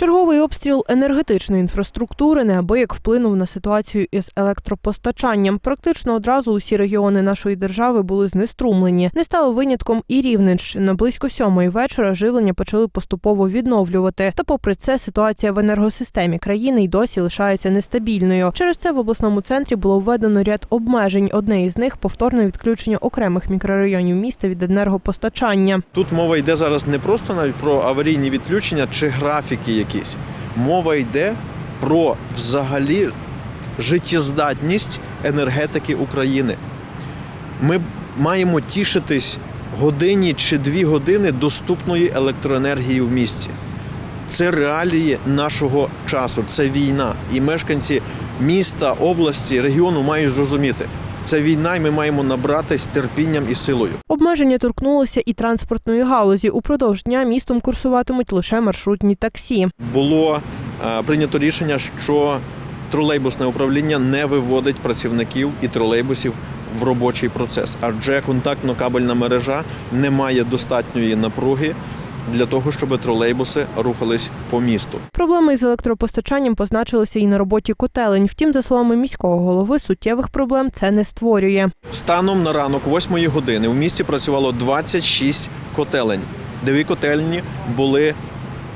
Черговий обстріл енергетичної інфраструктури неабияк вплинув на ситуацію із електропостачанням. Практично одразу усі регіони нашої держави були знеструмлені. Не стало винятком і Рівненщина. Близько сьомої вечора живлення почали поступово відновлювати. Та, попри це, ситуація в енергосистемі країни й досі лишається нестабільною. Через це в обласному центрі було введено ряд обмежень. Одне із них повторне відключення окремих мікрорайонів міста від енергопостачання. Тут мова йде зараз не просто навіть про аварійні відключення чи графіки якісь. Мова йде про взагалі життєздатність енергетики України. Ми маємо тішитись годині чи дві години доступної електроенергії в місті. Це реалії нашого часу, це війна. І мешканці міста, області, регіону мають зрозуміти. Це війна, і ми маємо набратись терпінням і силою. Обмеження торкнулося і транспортної галузі. Упродовж дня містом курсуватимуть лише маршрутні таксі. було е, прийнято рішення, що тролейбусне управління не виводить працівників і тролейбусів в робочий процес, адже контактно-кабельна мережа не має достатньої напруги для того, щоб тролейбуси рухались по місту. Проблеми із електропостачанням позначилися і на роботі котелень. Втім, за словами міського голови, суттєвих проблем це не створює. Станом на ранок 8 години в місті працювало 26 котелень. Дві котельні були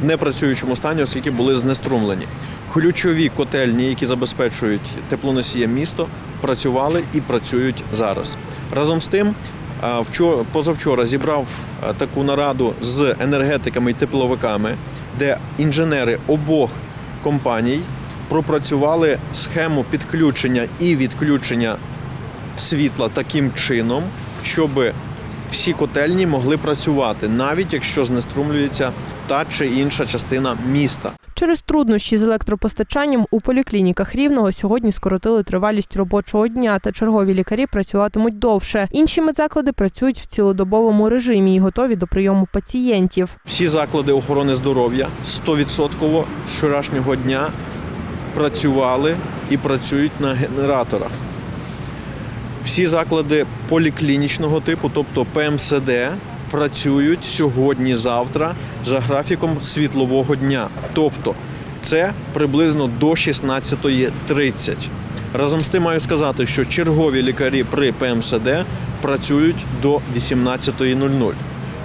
в непрацюючому стані, оскільки були знеструмлені. Ключові котельні, які забезпечують теплоносієм місто, працювали і працюють зараз. Разом з тим, позавчора зібрав таку нараду з енергетиками і тепловиками, де інженери обох компаній пропрацювали схему підключення і відключення світла таким чином, щоб всі котельні могли працювати, навіть якщо знеструмлюється та чи інша частина міста. Через труднощі з електропостачанням у поліклініках рівного сьогодні скоротили тривалість робочого дня, та чергові лікарі працюватимуть довше. Інші медзаклади працюють в цілодобовому режимі і готові до прийому пацієнтів. Всі заклади охорони здоров'я 100% вчорашнього дня працювали і працюють на генераторах. Всі заклади поліклінічного типу, тобто ПМСД, працюють сьогодні-завтра за графіком світлового дня. Тобто це приблизно до 16.30. Разом з тим маю сказати, що чергові лікарі при ПМСД працюють до 18.00.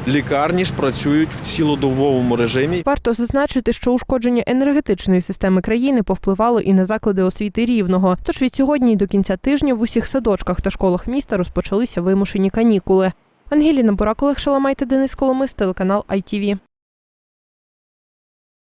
Лікарні ж працюють в цілодобовому режимі. Варто зазначити, що ушкодження енергетичної системи країни повпливало і на заклади освіти рівного. Тож від сьогодні до кінця тижня в усіх садочках та школах міста розпочалися вимушені канікули. Ангеліна Бурак, Олег Денис Коломис, телеканал ITV.